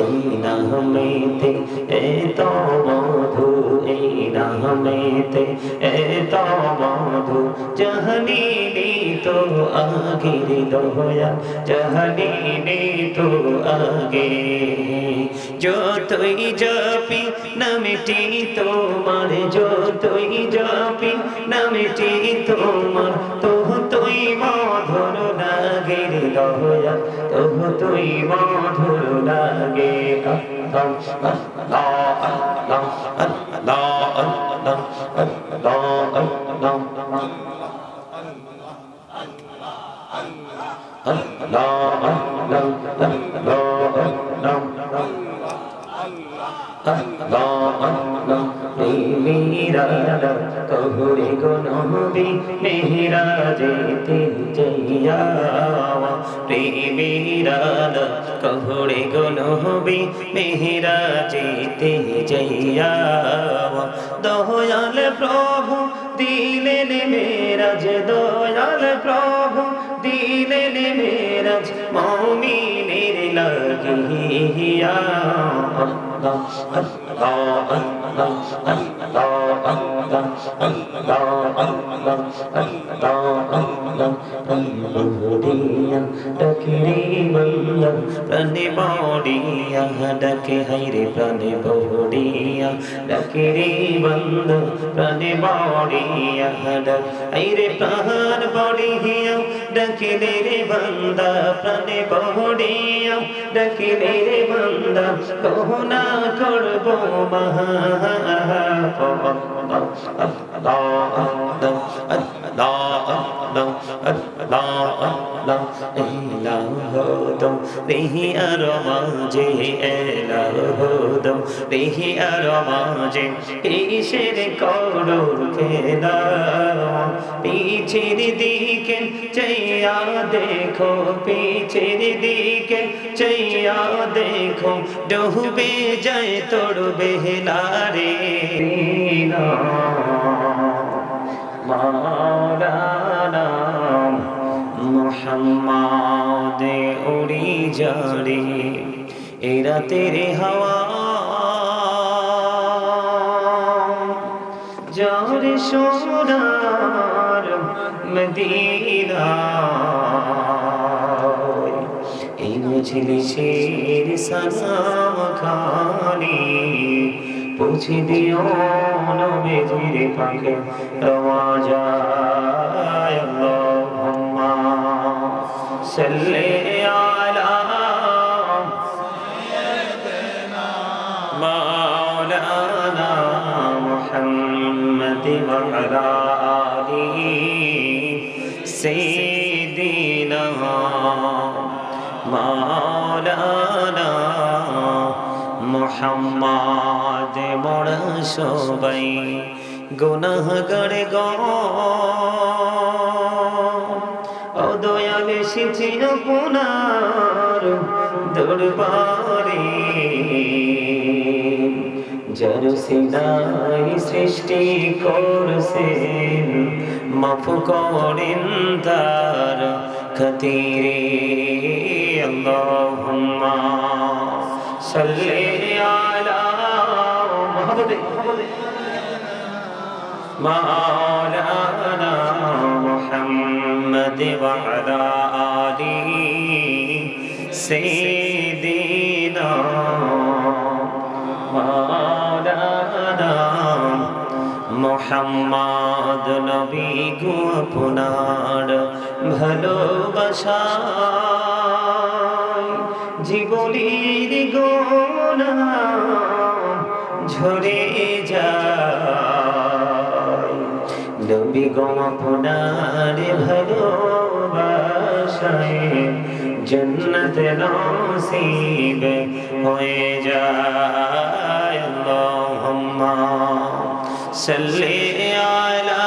এই নামেতে এত মধু, এই নামেতে এত মধু। জহনি তো আগে দয়া, জহনি তো আগে। যতই জপি, নামটি তোমার, যতই জপি, নামটি তোমার তহ তুই মধুর লাগে দয়া তবু তুই মধুর লাগে আল্লাহ মেরা তোরে গো নবী মেরা যেতে যাইয়া প্রেমেরা তোরে গো নবী মেরা যেতে যাইয়া দয়াল প্রভু দিলেন মেরাজ দয়াল প্রভু দিলেন মেরাজ মমিনের লাগিয়া Allah, Allah, Allah, Allah, 好 প্রাণে বড়িয়া ডাকে হাইরে প্রাণে বড়িয়া ডাকে রে বন্ধ প্রাণে বড়িয়া ডাক হাইরে প্রাণ বড়িয়া ডাকে রে বন্দা প্রাণে বড়িয়া ডাকে রে বন্দা কহনা করব মহা الله الله الله রেহি আর মাঝে এলা রেহি আর মাঝে কিসের করুর খেলা পিছের দিকে চাইয়া দেখো পিছের দিকে চাইয়া দেখো ডুবে যায় তোর বেহলারে মাওলানা মোহাম্মদ উড়ি যারে এরা তেরে হাওয়া। যার সোনার মদিনা এই মজলিসের সালাম খানি। পৌঁছে দিও নবীজির পাখে রওয়া যায় আল্লাহুম্মা সাল্লি আলা সাইয়্যিদিনা মাওলানা মুহাম্মদ ওয়া আলা আলিহি সাইয়্যিদিনা মাওলানা محمد মোড় সবাই গুনাহগার গ ও দয়াল এসেছি আপনার দরবারে। যার সিনাই সৃষ্টি করছেন, মাফ করেন তার খাতিরে। আল্লাহুম্মা সাল্লি বলে মাওলানা মুহাম্মদ ওয়া আলা আলিহি সাইয়্যিদিনা মাওলানা মোহাম্মদ নবী গো আপনার ভালোবাসা জীবনীর গোনা ঝরে যায়। নবী গো আপনার ভালোবাসায় জন্নত নসিব হয়ে যায়। আল্লাহুম্মা আলা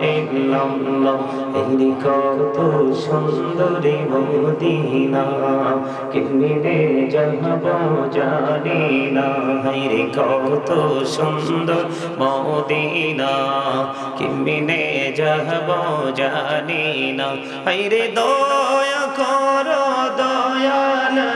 ইল্লাল্লাহ। এই কত সুন্দরী মদিনা কেমনে যাব জানি না রে কত সুন্দর মদিনা কেমনে যাব জানি না রে দয়া কর, দয়াল।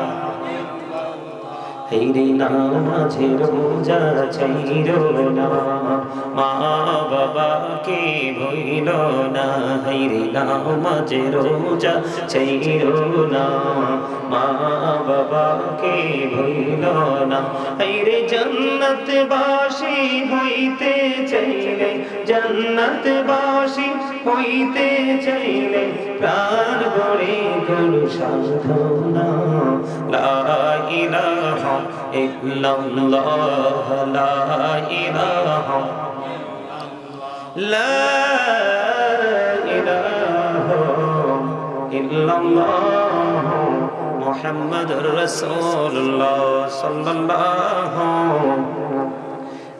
হেরে নামাঝে রোজা চাইর না মা বাবাকে ভইল না হেরে নামাঝে রোজা চাইর না মা বাবাকে ভইল না হেরে জন্নত বাসী হইতে চাইলে জন্নত বাসি হইতে চাইলে প্রাণ গড়ে গরু সাধনা। লা ইলাহা ইল্লাল্লাহ, লা ইলাহা লা ইলাহা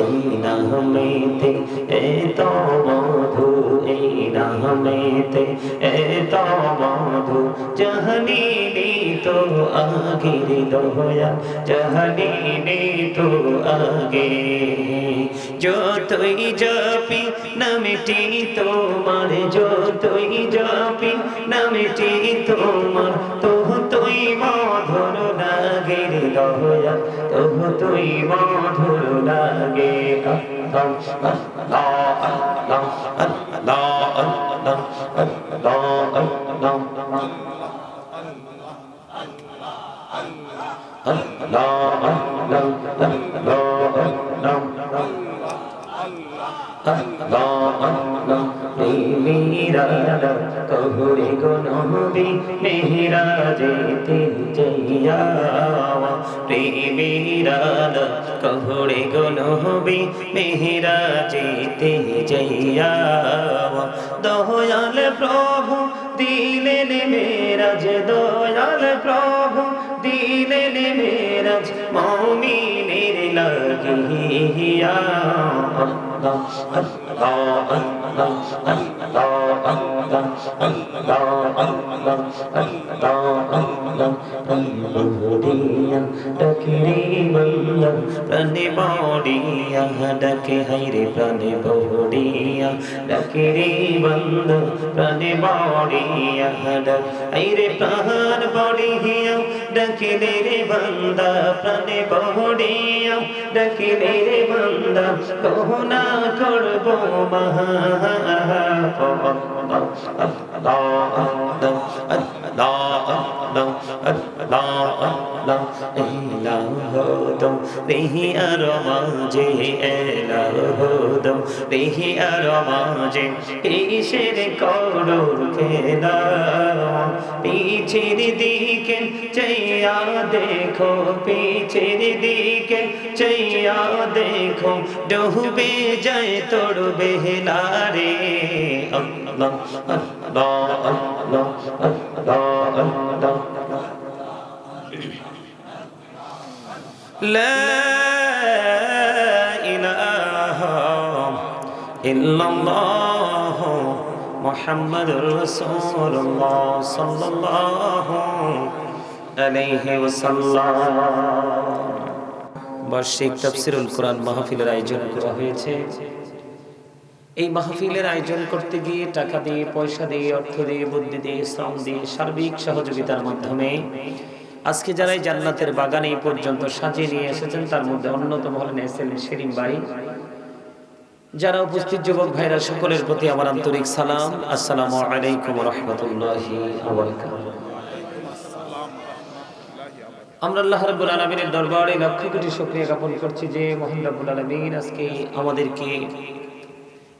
এই নামেতে এত মধু এই নামেতে এত মধু জাহানিনি তো আগের দয়া জাহানিনি তো আগে। যতই জপি নামটি তোমার, যতই জপি নামটি তোমার তহ তুই মধুর হৃদয়া তবু তুই মধুর লাগে Allah আল্লাহ এই মিরাদ তোরে গো নবী মেহরাজে তে যাইয়া প্রেমিরাদ তোরে গো নবী মেহরাজে তে যাইয়া দয়াল প্রভু দিলেন মেরাজ দয়াল প্রভু দিলেন মেরাজ মৌমিনের লাগিয়া আল্লাহ Hallelujah. বল্লা প্রাণে বড়িয়া ডাকে হাইরে প্রাণে বড়িয়া ডাকে রে বন্ধ প্রাণে বড়িয়া ডাক হাইরে প্রাণ বড়িয়া ডাকে রে বন্দা প্রাণে বড়িয়া ডাকে রে বন্দা কহনা করব মহা রেহি আর মাঝে এলাহদম রেহি আর মাঝে কিসের করুর খেলা? পিছের দিকে চাইয়া দেখো, পিছের দিকে চাইয়া দেখো, ডুবে যায় তোর বেহলা রে আল্লাহ আল্লাহ আল্লাহ আল্লাহ আল্লাহ لا إله إلا الله محمد رسول الله صلى الله عليه وسلم বার্ষিক তাফসিরুল কোরআন মাহফিলের আয়োজন করা হয়েছে এই মাহফিলের আয়োজন করতে গিয়ে টাকা দিয়ে পয়সা দিয়ে অর্থ দিয়ে বুদ্ধি দিয়ে শ্রম দিয়ে সার্বিক সহযোগিতার মাধ্যমে আজকে যারা জান্নাতের বাগানে পর্যন্ত সাজিয়ে নিয়ে এসেছেন, তার মধ্যে অন্যতম হলেন এস এম সেলিম ভাই যারা উপস্থিত যুবক ভাইরা, সকলের প্রতি আমার আন্তরিক সালাম। আসসালামু আলাইকুম রহমতুল্লাহি আমরা আল্লাহ রাব্বুল আলামিনের দরবারে লক্ষ কোটি শুকরিয়া জ্ঞাপন করছি যে মহান রাব্বুল আলামিন আজকে আমাদেরকে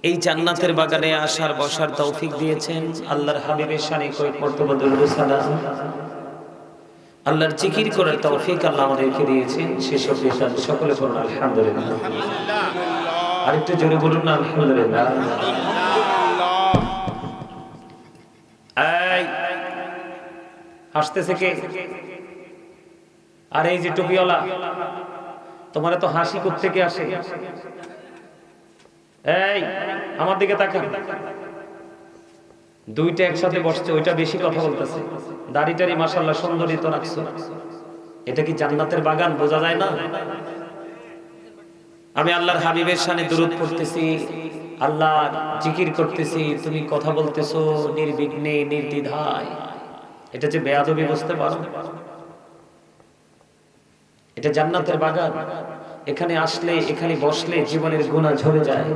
এই জান্নাতের বাগানে আসার, বসার তৌফিক দিয়েছেন। আল্লাহর হাবিবের শানে কয়েক মর্তবা দরুদ সালাম আল্লাহর জিকির করার তৌফিক আল্লাহ আমাদেরকে দিয়েছেন। সেসব বিষয় সকলে বলুন আলহামদুলিল্লাহ। আরেকটু জোরে বলুন না আলহামদুলিল্লাহ। হাসতেছে কে? আর এই যে টুপিওয়ালা তোমার তো হাসি থেকে আসে? এই আমার দিকে তাকান। দুইটা একসাথে বসছে ওইটা বেশি কথা বলতেছে। দাড়িটারি মাসাল্লাহ সুন্দরী তো রাখছো। এটা কি জান্নাতের বাগান? বোঝা যায় না? আমি আল্লাহর হাবিবের সানে দূরত পড়তেছি, আল্লাহ জিকির করতেছি, তুমি কথা বলতেছো, নির্বিঘ্নে, নির্দ্বিধায়। এটা যে বেয়াদবি, বুঝতে পারো? এটা জান্নাতের বাগান। এখানে আসলে, এখানে বসলে জীবনের গুণা ঝরে যায়।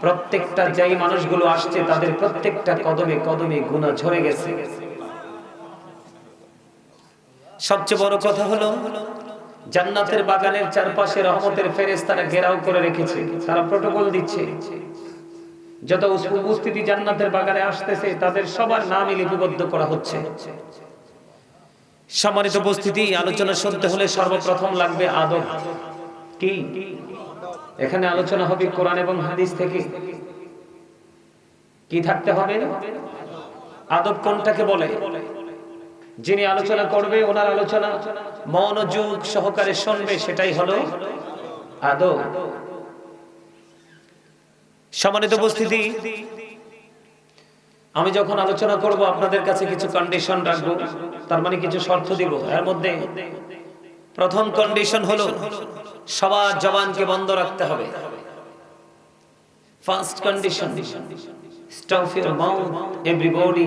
প্রত্যেকটা যেই মানুষগুলো আসছে, তাদের প্রত্যেকটা কদমে কদমে গুণা ঝরে গেছে। সবচেয়ে বড় কথা হলো, জান্নাতের বাগানের চারপাশে রহমতের ফেরেস তারা ঘেরাও করে রেখেছে, তারা প্রটোকল দিচ্ছে। যত উপস্থিতি জান্নাতের বাগানে আসতেছে, তাদের সবার নামই লিপিবদ্ধ করা হচ্ছে। সম্মানিত উপস্থিতি, আলোচনা শুনতে হলে সর্বপ্রথম লাগবে আদব। কি? এখানে আলোচনা হবে কোরআন এবং হাদিস থেকে। কি থাকতে হবে? আদব কোনটাকে বলে? যিনি আলোচনা করবে, ওনার আলোচনা মনোযোগ সহকারে শুনবে, সেটাই হলো আদব। সম্মানিত উপস্থিতি, আমি যখন আলোচনা করব, আপনাদের কাছে কিছু কন্ডিশন রাখব, তার মানে কিছু শর্ত দিব। এর মধ্যে প্রথম কন্ডিশন হলো, সবার জবানকে বন্ধ রাখতে হবে। First condition stop your mouth everybody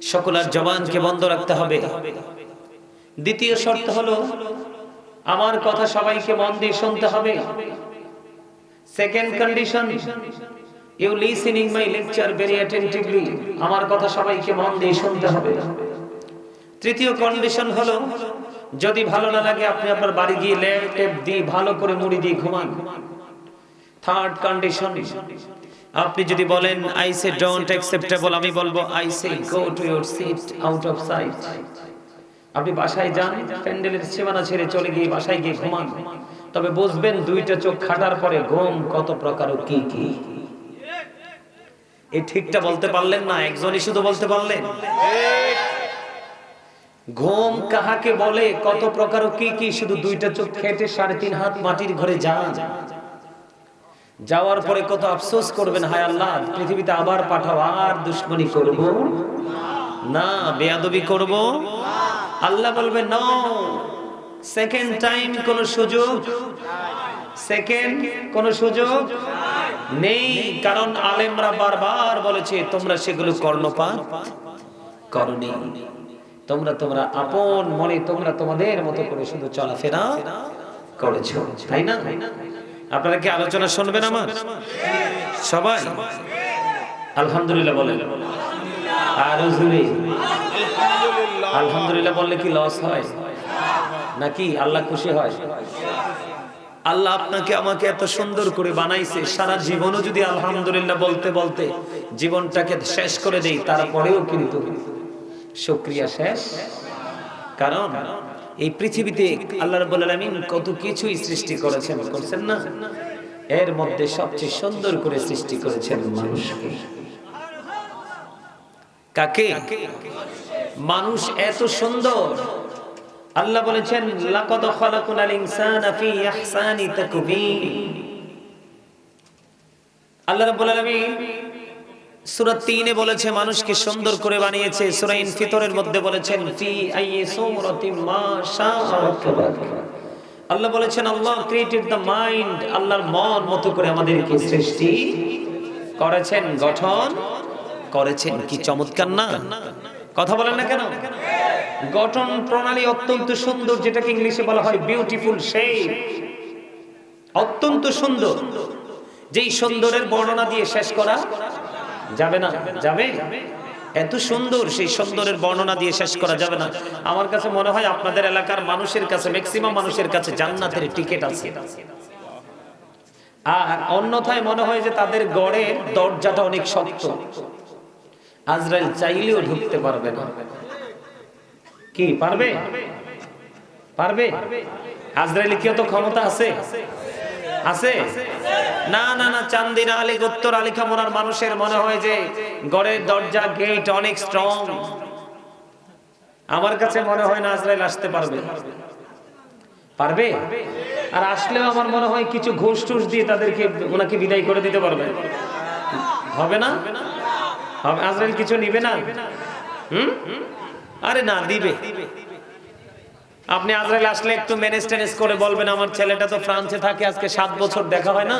সকলের জবানকে বন্ধ রাখতে হবে। দ্বিতীয় শর্ত হলো, আমার কথা সবাইকে মন দিয়ে শুনতে হবে। Second condition you listening my lecture very attentively আমার কথা সবাইকে মন দিয়ে শুনতে হবে। তৃতীয় কন্ডিশন হলো, যদি ভালো না লাগে, আপনি আপনার বাড়ি গিয়ে ল্যাপটপ দিয়ে ভালো করে মুড়ি দিয়ে ঘুমান। থার্ড কন্ডিশন আপনি যদি বলেন আই সে ডোন্ট অ্যাকসেপ্টেবল আমি বলব I say go to your seat out of sight আপনি বাসায় যান, প্যান্ডেলের সীমানা ছেড়ে চলে গিয়ে বাসায় গিয়ে ঘুমান। তবে বুঝবেন, দুইটা চোখ খাটার পরে ঘুম কত প্রকার ও কি কি। এই ঠিকটা বলতে পারলেন না, একজনই শুধু বলতে পারলেন। ঘুম কাহাকে বলে, কত প্রকার ও কি কি, শুধু দুইটা চোখ খেটে সাড়ে তিন হাত মাটির ঘরে যান। যাওয়ার পরে কত আফসোস করবেন, হায় আল্লাহ, পৃথিবীতে আবার পাঠাও, আর দুশ্মনী করব। না, বেয়াদবি করব। আল্লাহ বলবে ন সেকেন্ড টাইম কোন সুযোগ সেকেন্ড কোন সুযোগ নেই। কারণ আলেমরা বারবার বলেছে, তোমরা সেগুলো কর্ণপাত করনি। তোমরা তোমরা আপন মনে, তোমরা তোমাদের মতো করে শুধু চলাফেরা করেছ। তাই না? আপনারা কি আলোচনা শুনবেন আমার? সবাই? আলহামদুলিল্লাহ বলেন। আলহামদুলিল্লাহ বললে কি লস হয়? নাকি আল্লাহ খুশি হয়? আল্লাহ আপনাকে আমাকে এত সুন্দর করে বানাইছে, সারা জীবনও যদি আলহামদুলিল্লাহ বলতে বলতে জীবনটাকে শেষ করে দেই, তারপরেও কিন্তু শুক্রিয়া শেষ। কারণ এই পৃথিবীতে আল্লাহ রাব্বুল আলামিন কত কিছুই সৃষ্টি করেছেন, করছেন না? এর মধ্যে সবচেয়ে সুন্দর করে সৃষ্টি করেছেন মানুষকে। কাকে? মানুষ এত সুন্দর। আল্লাহ বলেছেন, লাকাদ খালাকুনাল ইনসানা ফি ইহসানি তাকবীর। আল্লাহ রাব্বুল আলামিন সূরা 3 এ বলেছে, মানুষকে সুন্দর করে বানিয়েছে। সূরা ইনফিতরের মধ্যে বলেছেন আল্লাহ বলেছেন, আল্লাহ ক্রিয়েটেড দ্য মাইন্ড আল্লাহর মন মতো করে আমাদেরকে সৃষ্টি করেছেন, গঠন করেছেন। কি চমৎকার না? কথা বলেন না কেন? গঠন প্রণালী অত্যন্ত সুন্দর, যেটাকে ইংলিশে বলা হয় বিউটিফুল শেপ অত্যন্ত সুন্দর। যেই সুন্দরের বর্ণনা দিয়ে শেষ করা যাবে না? যাবে? এত সুন্দর সেই সুন্দরের বর্ণনা দিয়ে শেষ করা যাবে না। আমার কাছে মনে হয় আপনাদের এলাকার মানুষের কাছে ম্যাক্সিমাম মানুষের কাছে জান্নাতের টিকিট আছে। আর অন্যথায় মনে হয় যে তাদের গড়ের দরজাটা অনেক শক্ত। আজরাইল চাইলেও ঢুকতে পারবে না। কি, পারবে? পারবে? আজরাইলে কি অত ক্ষমতা আছে? আছে? না না না চান্দিনা আলী, উত্তর আলী খামোনার মানুষের মনে হয় যে গড়ের দরজা গেট অনেক স্ট্রং আমার কাছে মনে হয় না আজরাইল আসতে পারবে। পারবে? আর আসলেও আমার মনে হয় কিছু ঘুষ টুস দিয়ে তাদেরকে ওনাকে বিদায় করে দিতে পারবে। হবে না? আজরাইল কিছু নিবে না? হুম? আরে না, দিবে। আপনি আজরাইল আসলে একটু ম্যানেজ টেনেজ করে বলবেন, আমার ছেলেটা তো ফ্রান্সে থাকে, আজকে সাত বছর দেখা হয় না।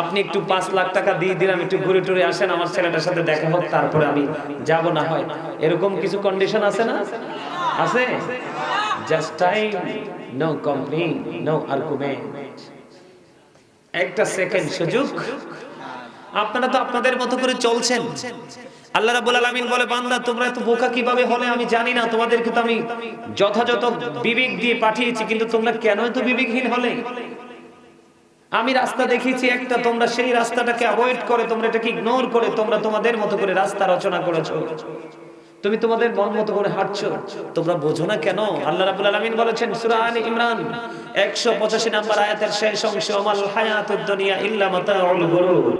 আপনি একটু পাঁচ লাখ টাকা দিয়ে দিলাম, একটু ঘুরে টুরে আসেন, আমার ছেলেটার সাথে দেখা হোক, তারপরে আমি যাব না হয়। এরকম কিছু কন্ডিশন আছে না? আছে? Just time no complain no argument একটা সেকেন্ড সুযোগ। আপনারা তো আপনাদের মতো করে চলছেন। আল্লাহ রাব্বুল আলামিন বলে, বান্দা, তোমরা এত বোকা কীভাবে হলে আমি জানি না, তোমাদেরকে তো আমি যথাযথ বিবেক দিয়ে পাঠিয়েছি, কিন্তু তোমরা কেন এত বিবেকহীন হলে? আমি রাস্তা একটা, তোমরা সেই রাস্তাটাকে অ্যাভয়েড করে, তোমরা এটাকে ইগনোর করে, তোমরা তোমাদের মতো করে রাস্তা রচনা করেছ। তুমি তোমাদের মন মতো করে হাঁটছো, তোমরা বোঝো না কেন? আল্লাহ রাব্বুল আলামিন বলেছেন, সূরা আলে ইমরান 185 নম্বর আয়াতের শেষ অংশ হায়াতুদ দুনিয়া ইল্লা